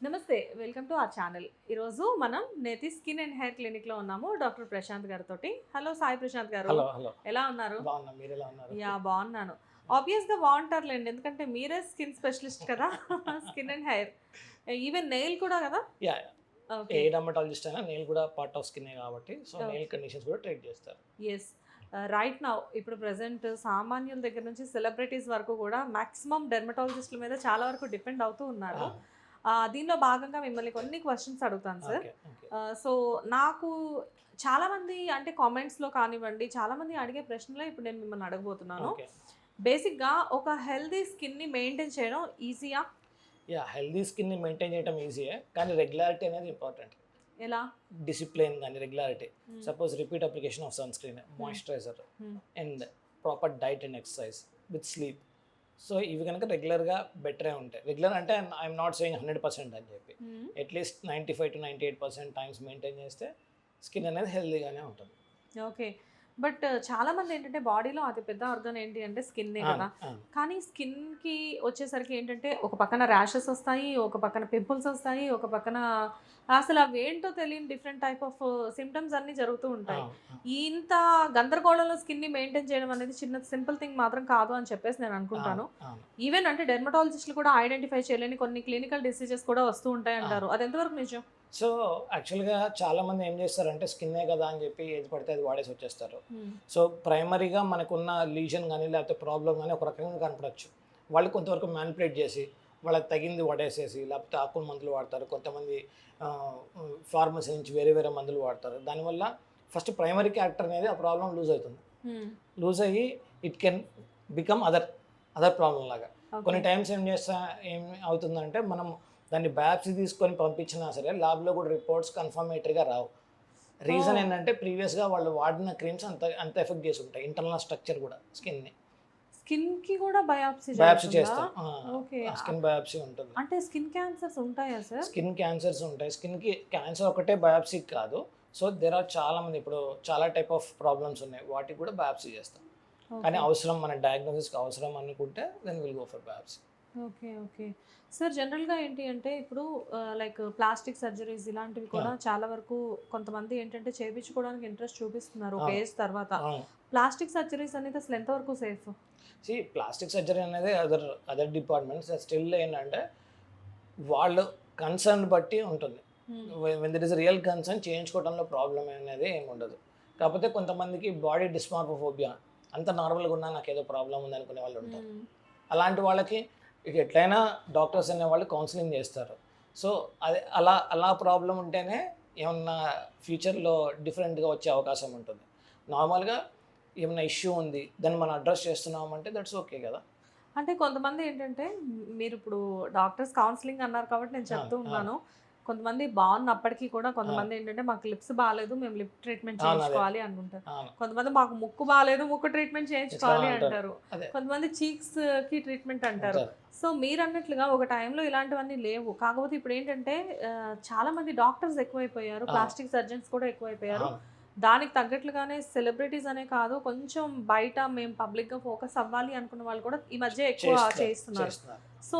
నమస్తే welcome to our channel. ఈరోజు మనం నేతి స్కిన్ అండ్ హెయిర్ క్లినిక్లో ఉన్నాము డాక్టర్ ప్రశాంత్ గారితో హలో సాయి ప్రశాంత్ గారు. ఎలా ఉన్నారు? యా బాగున్నాను. ఆబ్వియస్గా బాగుంటారులేండి ఎందుకంటే మీరే స్కిన్ స్పెషలిస్ట్ కదా skin and hair. Even nail కూడా కదా? Yeah ah okay. డర్మటాలజిస్ట్ అయినా నెయిల్ కూడా పార్ట్ ఆఫ్ స్కిన్ కాబట్టి సో. నెయిల్ కండిషన్స్ కూడా ట్రీట్ చేస్తారు. ఎస్ రైట్ నౌ ఇప్పుడు ప్రజెంట్ సామాన్యుల దగ్గర నుంచి సెలబ్రిటీస్ వరకు కూడా మాక్సిమం డెర్మటాలజిస్టుల మీద చాలా వరకు డిపెండ్ అవుతూ ఉన్నారు. దీనిలో భాగంగా మిమ్మల్ని కొన్ని క్వశ్చన్స్ అడుగుతాను సార్. సో నాకు చాలా మంది అంటే కామెంట్స్లో కానివ్వండి చాలా మంది అడిగే ప్రశ్నలో ఇప్పుడు నేను మిమ్మల్ని అడగబోతున్నాను. ఓకే. బేసిక్గా ఒక హెల్దీ స్కిన్ని మెయింటైన్ చేయడం ఈజీయా యా హెల్దీ స్కిన్ని మెయింటైన్ చేయడం ఈజీయే కానీ రెగ్యులారిటీ అనేది ఇంపార్టెంట్ ఎలా? డిసిప్లిన్ కానీ regularity. Suppose repeat application of sunscreen moisturiser. And proper diet and exercise with sleep so ఇవి కనుక రెగ్యులర్గా బెటరే ఉంటాయి. రెగ్యులర్ అంటే I'm not saying hundred percent అని చెప్పి. At least ninety five to ninety eight percent times maintain చేస్తే skin అనేది హెల్దీగానే ఉంటుంది. ఓకే. బట్ చాలా మంది ఏంటంటే బాడీలో అతి పెద్ద ఆర్గన్ ఏంటి అంటే స్కిన్నే కదా. కానీ స్కిన్కి వచ్చేసరికి ఏంటంటే ఒక పక్కన ర్యాషెస్ వస్తాయి ఒక పక్కన పింపుల్స్ వస్తాయి ఒక పక్కన అసలు అవి ఏంటో తెలియని డిఫరెంట్ టైప్ ఆఫ్ సిమ్టమ్స్ అన్ని జరుగుతూ ఉంటాయి. ఇంత గందరగోళంలో స్కిన్ని మెయింటైన్ చేయడం అనేది చిన్న సింపుల్ థింగ్ మాత్రం కాదు అని చెప్పేసి నేను అనుకుంటాను. ఈవెన్ అంటే డెర్మటాలజిస్టులు కూడా ఐడెంటిఫై చేయలేని కొన్ని క్లినికల్ డిసీజెస్ కూడా వస్తూ ఉంటాయి అంటారు అది ఎంతవరకు నిజం సో యాక్చువల్గా చాలా మంది ఏం చేస్తారంటే స్కిన్నే కదా అని చెప్పి ఏది పడితే అది వాడేసి వచ్చేస్తారు. సో ప్రైమరీగా మనకున్న లీజన్ కానీ లేకపోతే ప్రాబ్లం కానీ ఒక రకంగా కనపడచ్చు. వాళ్ళు కొంతవరకు మ్యానిపులేట్ చేసి వాళ్ళకి తగింది వాడేసేసి లేకపోతే ఆకుల మందులు వాడతారు. కొంతమంది ఫార్మసీ నుంచి వేరే వేరే మందులు వాడతారు. దానివల్ల ఫస్ట్ ప్రైమరీ క్యారెక్టర్ అనేది ఆ ప్రాబ్లం లూజ్ అవుతుంది. లూజ్ అయ్యి it can become other other problem లాగా. కొన్ని టైమ్స్ ఏం చేస్తా ఏం అవుతుందంటే మనం దాన్ని బ్యాప్సీ తీసుకొని పంపించినా సరే ల్యాబ్లో కూడా రిపోర్ట్స్ కన్ఫర్మేటరీగా రావు. Reason Oh. ఏంటంటే ప్రీవియస్గా వాళ్ళు వాడిన క్రీమ్స్ అంత అంత ఎఫెక్ట్ చేసి ఉంటాయి ఇంటర్నల్ స్ట్రక్చర్ కూడా స్కిన్ని స్కిన్కి కూడా బయాప్సీ బయాప్సీ చేస్తాం. ఓకే స్కిన్ బయాప్సీ ఉంటుంది. అంటే స్కిన్ క్యాన్సర్స్ ఉంటాయా సార్ స్కిన్ క్యాన్సర్స్ ఉంటాయి. స్కిన్కి క్యాన్సర్ ఒకటే బయాప్సీ కాదు. సో దెర్ ఆర్ చాలా మంది ఇప్పుడు చాలా టైప్ ఆఫ్ ప్రాబ్లమ్స్ ఉన్నాయి. వాటికి కూడా బయాప్సీ చేస్తాం. కానీ అవసరం మన డయాగ్నోసిస్కి అవసరం అనుకుంటే then will go for biopsy okay okay. Sir జనరల్గా ఏంటి అంటే ఇప్పుడు లైక్ ప్లాస్టిక్ సర్జరీస్ ఇలాంటివి కూడా చాలా వరకు కొంతమంది ఏంటంటే చేయించుకోవడానికి ఇంట్రెస్ట్ చూపిస్తున్నారు ఒక. ఏజ్ తర్వాత. ప్లాస్టిక్ సర్జరీస్ అనేది అసలు ఎంతవరకు సేఫ్? సి ప్లాస్టిక్ సర్జరీ అనేది అదర్ అదర్ డిపార్ట్మెంట్స్ స్టిల్ ఏంటంటే వాళ్ళు కన్సర్న్ బట్టి ఉంటుంది. When there is real concern చేయించుకోవడంలో problem అనేది ఏమి ఉండదు. కాకపోతే కొంతమందికి బాడీ డిస్మార్ఫోబియా అంత నార్మల్గా ఉన్నా నాకు ఏదో ప్రాబ్లం ఉంది అనుకునే వాళ్ళు ఉంటారు. అలాంటి వాళ్ళకి ఇక ఎట్లయినా డాక్టర్స్ అనే వాళ్ళు కౌన్సిలింగ్ చేస్తారు. సో అదే అలా అలా ప్రాబ్లం ఉంటేనే ఏమన్నా ఫ్యూచర్లో డిఫరెంట్గా వచ్చే అవకాశం ఉంటుంది. నార్మల్గా ఏమైనా ఇష్యూ ఉంది దాన్ని మనం అడ్రస్ చేస్తున్నామంటే దట్స్ ఓకే కదా. అంటే కొంతమంది ఏంటంటే మీరు ఇప్పుడు డాక్టర్స్ కౌన్సిలింగ్ అన్నారు కాబట్టి నేను చెప్తూ. ఉన్నాను. కొంతమంది బాగున్నప్పటికీ కూడా కొంతమంది ఏంటంటే మాకు లిప్స్ బాగాలేదు మేము లిప్ ట్రీట్మెంట్. చేయించుకోవాలి అనుకుంటారు కొంతమంది మాకు ముక్కు బాగాలేదు ముక్కు ట్రీట్మెంట్ చేయించుకోవాలి అంటారు. కొంతమంది చీక్స్కి ట్రీట్మెంట్ అంటారు. సో మీరు అన్నట్లుగా ఒక టైంలో ఇలాంటివన్నీ లేవు కాకపోతే ఇప్పుడు ఏంటంటే చాలా మంది డాక్టర్స్ ఎక్కువైపోయారు. ప్లాస్టిక్ సర్జన్స్ కూడా ఎక్కువైపోయారు. దానికి తగ్గట్లుగానే సెలబ్రిటీస్ అనే కాదు కొంచెం బయట మేము పబ్లిక్గా ఫోకస్ అవ్వాలి అనుకున్న వాళ్ళు కూడా ఈ మధ్య ఎక్కువ చేస్తున్నారు. సో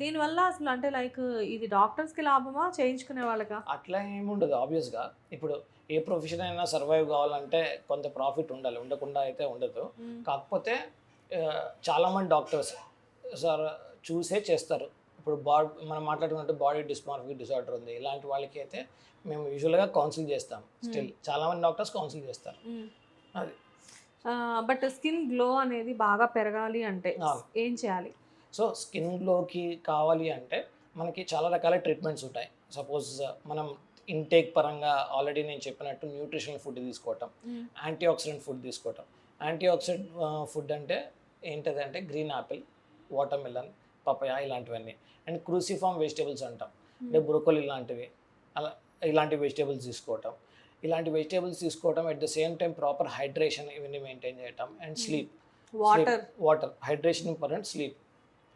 దీనివల్ల అసలు అంటే లైక్ ఇది డాక్టర్స్కి లాభమా చేయించుకునే వాళ్ళకా? అట్లా ఏముండదు ఆబ్వియస్గా ఇప్పుడు ఏ ప్రొఫెషన్ అయినా సర్వైవ్ కావాలంటే కొంత ప్రాఫిట్ ఉండాలి ఉండకుండా అయితే ఉండదు. కాకపోతే చాలామంది డాక్టర్స్ సార్ చూసే చేస్తారు. ఇప్పుడు బాడీ మనం మాట్లాడుకున్నట్టు బాడీ డిస్మార్ఫిక్ డిసార్డర్ ఉంది. ఇలాంటి వాళ్ళకి అయితే మేము యూజువల్గా కౌన్సిల్ చేస్తాం స్టిల్ చాలామంది డాక్టర్స్ కౌన్సిల్ చేస్తారు. అది. బట్ స్కిన్ గ్లో అనేది బాగా పెరగాలి అంటే. ఏం చేయాలి? సో స్కిన్లోకి కావాలి అంటే మనకి చాలా రకాల ట్రీట్మెంట్స్ ఉంటాయి. సపోజ్ మనం ఇంటేక్ పరంగా ఆల్రెడీ నేను చెప్పినట్టు న్యూట్రిషనల్ ఫుడ్ తీసుకోవటం యాంటీ ఆక్సిడెంట్ ఫుడ్ తీసుకోవటం. యాంటీ ఆక్సిడెంట్ ఫుడ్ అంటే ఏంటంటే green apple watermelon papaya ఇలాంటివన్నీ. అండ్ క్రూసిఫామ్ వెజిటేబుల్స్ అంటాం. అంటే బ్రోకోలి ఇలాంటివి అలా ఇలాంటి వెజిటేబుల్స్ తీసుకోవటం. ఇలాంటి వెజిటేబుల్స్ తీసుకోవటం at the same time proper hydration ఇవన్నీ మెయింటైన్ చేయటం and sleep. Water water. Hydration important sleep.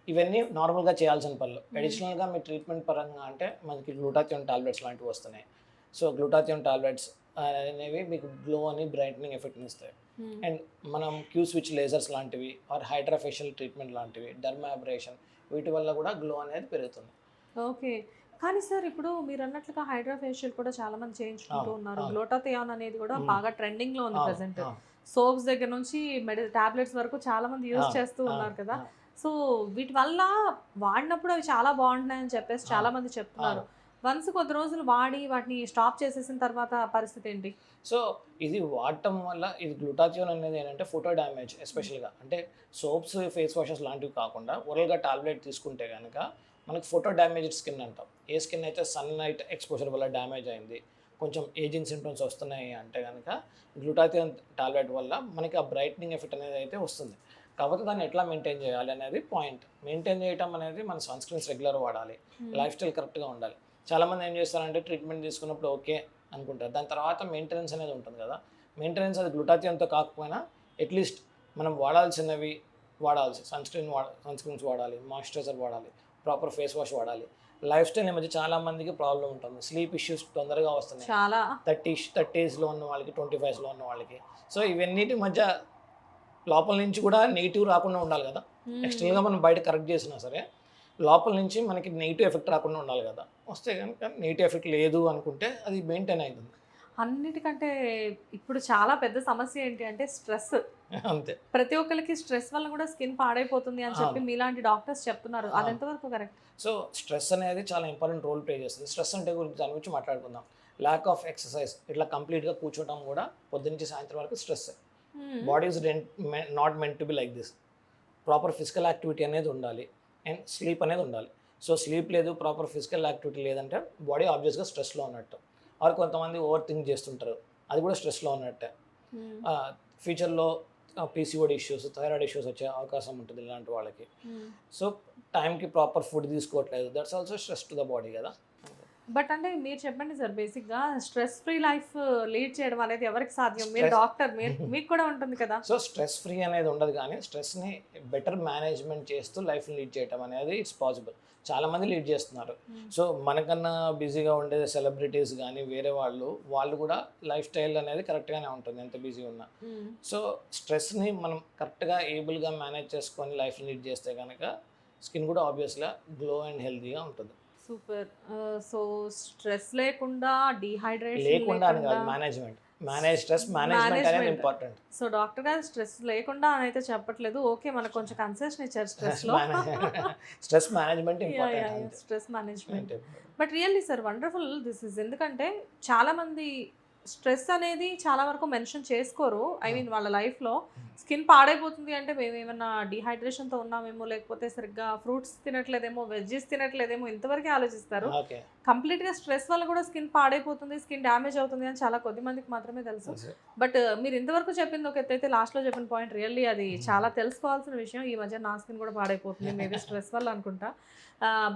ఇవన్నీ నార్మల్గా చేయాల్సిన పనులు. అడిషనల్గా మీ ట్రీట్మెంట్ పరంగా అంటే మనకి గ్లూటాథియోన్ టాబ్లెట్స్ లాంటివి వస్తున్నాయి. సో గ్లూటాథియోన్ టాబ్లెట్స్ అనేవి మీకు గ్లో అని బ్రైట్నింగ్ ఎఫెక్ట్ని ఇస్తాయి. అండ్ మనం క్యూ స్విచ్ లేజర్స్ లాంటివి ఆర్ హైడ్రాఫేషియల్ ట్రీట్మెంట్ లాంటివి డర్మాబ్రేషన్ వీటి వల్ల కూడా గ్లో అనేది పెరుగుతుంది. ఓకే. కానీ సార్ ఇప్పుడు మీరు అన్నట్లుగా హైడ్రా ఫేషియల్ కూడా చాలా మంది చేయించుకుంటూ ఉన్నారు. గ్లోటాథియాన్ అనేది కూడా. బాగా ట్రెండింగ్లో ఉంది ప్రెసెంట్. సోప్స్ దగ్గర నుంచి మెడి టాబ్లెట్స్ వరకు చాలా మంది యూజ్ చేస్తూ ఉన్నారు కదా. సో వీటి వల్ల వాడినప్పుడు అవి చాలా బాగుంటున్నాయని చెప్పేసి చాలా మంది చెప్తున్నారు. వన్స్ కొద్ది రోజులు వాడి వాటిని స్టాప్ చేసేసిన తర్వాత పరిస్థితి ఏంటి? సో ఇది వాడటం వల్ల ఇది గ్లూటాథియోన్ అనేది ఏంటంటే ఫోటో డ్యామేజ్ ఎస్పెషల్గా. అంటే సోప్స్ ఫేస్ వాషెస్ లాంటివి కాకుండా ఓరల్గా టాబ్లెట్ తీసుకుంటే కనుక మనకి ఫోటో డ్యామేజ్డ్ స్కిన్ అంటాం. ఏ స్కిన్ అయితే సన్ లైట్ ఎక్స్పోజర్ వల్ల డ్యామేజ్ అయింది కొంచెం ఏజింగ్ సింటమ్స్ వస్తున్నాయి అంటే కనుక గ్లూటాథియోన్ టాబ్లెట్ వల్ల మనకి ఆ బ్రైట్నింగ్ ఎఫెక్ట్ అనేది అయితే వస్తుంది. కాకపోతే దాన్ని ఎట్లా మెయింటైన్ చేయాలి అనేది పాయింట్. మెయింటైన్ చేయటం అనేది మన సన్ స్క్రీన్స్ రెగ్యులర్ వాడాలి. లైఫ్ స్టైల్ కరెక్ట్గా ఉండాలి. చాలామంది ఏం చేస్తారంటే ట్రీట్మెంట్ తీసుకున్నప్పుడు ఓకే అనుకుంటారు. దాని తర్వాత మెయింటెనెన్స్ అనేది ఉంటుంది కదా. మెయింటెనెన్స్ అది గ్లూటాథియన్తో కాకపోయినా అట్లీస్ట్ మనం వాడాల్సినవి వాడాల్సి సన్ స్క్రీన్ వాడ సన్ స్క్రీన్స్ వాడాలి మాయిశ్చరైజర్ వాడాలి ప్రాపర్ ఫేస్ వాష్ వాడాలి. లైఫ్ స్టైల్ ఈ మధ్య చాలా మందికి ప్రాబ్లం ఉంటుంది. స్లీప్ ఇష్యూస్ తొందరగా వస్తున్నాయి. చాలా. థర్టీ థర్టీస్లో ఉన్న వాళ్ళకి ట్వంటీ ఫైవ్స్లో ఉన్న వాళ్ళకి. సో ఇవన్నిటి మధ్య లోపల నుంచి కూడా నెగిటివ్ రాకుండా ఉండాలి కదా. ఎక్స్టర్నల్గా మనం బయట కరెక్ట్ చేసినా సరే లోపల నుంచి మనకి నెగిటివ్ ఎఫెక్ట్ రాకుండా ఉండాలి కదా. వస్తే కనుక నెగిటివ్ ఎఫెక్ట్ లేదు అనుకుంటే అది మెయింటైన్ అవుతుంది అన్నిటికంటే ఇప్పుడు చాలా పెద్ద సమస్య ఏంటి అంటే స్ట్రెస్. అంతే. ప్రతి ఒక్కరికి స్ట్రెస్ వల్ల కూడా స్కిన్ పాడైపోతుంది అని చెప్పి. మీలాంటి డాక్టర్స్ చెప్తున్నారు. అది. ఎంతవరకు కరెక్ట్? సో స్ట్రెస్ అనేది చాలా ఇంపార్టెంట్ రోల్ ప్లే చేస్తుంది. స్ట్రెస్ అంటే గురించి దాని గురించి మాట్లాడుకుందాం. ల్యాక్ ఆఫ్ ఎక్సర్సైజ్ ఇట్లా కంప్లీట్గా కూర్చోవడం కూడా పొద్దున్నుంచి సాయంత్రం వరకు stress body is not meant to be like this proper physical activity అనేది ఉండాలి. అండ్ స్లీప్ అనేది ఉండాలి. సో స్లీప్ లేదు ప్రాపర్ ఫిజికల్ యాక్టివిటీ లేదంటే బాడీ ఆబ్వియస్గా స్ట్రెస్లో ఉన్నట్టు. ఆర్ కొంతమంది ఓవర్ థింక్ చేస్తుంటారు అది కూడా స్ట్రెస్లో ఉన్నట్టే. ఫ్యూచర్లో పీసీఓడి ఇష్యూస్ థైరాయిడ్ ఇష్యూస్ వచ్చే అవకాశం ఉంటుంది ఇలాంటి వాళ్ళకి. సో టైంకి ప్రాపర్ ఫుడ్ తీసుకోవట్లేదు that's also stress to the body కదా. బట్ అంటే మీరు చెప్పండి సార్ బేసిక్గా స్ట్రెస్ ఫ్రీ లైఫ్ లీడ్ చేయడం అనేది ఎవరికి సాధ్యం? మీరు డాక్టర్ మీరు మీకు కూడా ఉంటుంది కదా? సో స్ట్రెస్ ఫ్రీ అనేది ఉండదు కానీ స్ట్రెస్ని బెటర్ మేనేజ్మెంట్ చేస్తూ లైఫ్ లీడ్ చేయడం అనేది ఇట్స్ పాసిబుల్. చాలామంది లీడ్ చేస్తున్నారు. సో మనకన్నా బిజీగా ఉండే సెలబ్రిటీస్ కానీ వేరే వాళ్ళు వాళ్ళు కూడా లైఫ్ స్టైల్ అనేది కరెక్ట్గానే ఉంటుంది ఎంత బిజీ ఉన్నా. సో స్ట్రెస్ని మనం కరెక్ట్గా ఏబుల్గా మేనేజ్ చేసుకొని లైఫ్ లీడ్ చేస్తే కనుక స్కిన్ కూడా ఆబ్వియస్గా గ్లో అండ్ హెల్తీగా ఉంటుంది. సూపర్. సో స్ట్రెస్ లేకుండా డిహైడ్రేషన్ లేకుండా అని కాదు మేనేజ్మెంట్ మేనేజ్ స్ట్రెస్ మేనేజ్మెంట్ అనేది. ఇంపార్టెంట్ సో డాక్టర్ గారు స్ట్రెస్ లేకుండా అని అయితే చెప్పట్లేదు. ఓకే మనకు కొంచెం కన్సెషన్ ఇచ్చారు స్ట్రెస్లో. Stress management important stress management but really sir wonderful this is ఎందుకంటే చాలా మంది స్ట్రెస్ అనేది చాలా వరకు మెన్షన్ చేసుకోరు. ఐ మీన్ వాళ్ళ లైఫ్లో స్కిన్ పాడైపోతుంది అంటే మేము ఏమన్నా డిహైడ్రేషన్తో ఉన్నామేమో లేకపోతే సరిగ్గా ఫ్రూట్స్ తినట్లేదేమో వెజ్జెస్ తినట్లేదేమో ఇంతవరకే ఆలోచిస్తారు. కంప్లీట్గా స్ట్రెస్ వల్ల కూడా స్కిన్ పాడైపోతుంది స్కిన్ డ్యామేజ్ అవుతుంది అని చాలా కొద్ది మందికి మాత్రమే తెలుసు. బట్ మీరు ఇంతవరకు చెప్పింది ఒక ఎత్తైతే లాస్ట్లో చెప్పిన పాయింట్ రియల్లీ అది చాలా తెలుసుకోవాల్సిన విషయం. ఈ మధ్య నా స్కిన్ కూడా పాడైపోతుంది మేబీ స్ట్రెస్ వల్ల అనుకుంటా.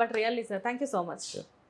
But really sir thank you so much.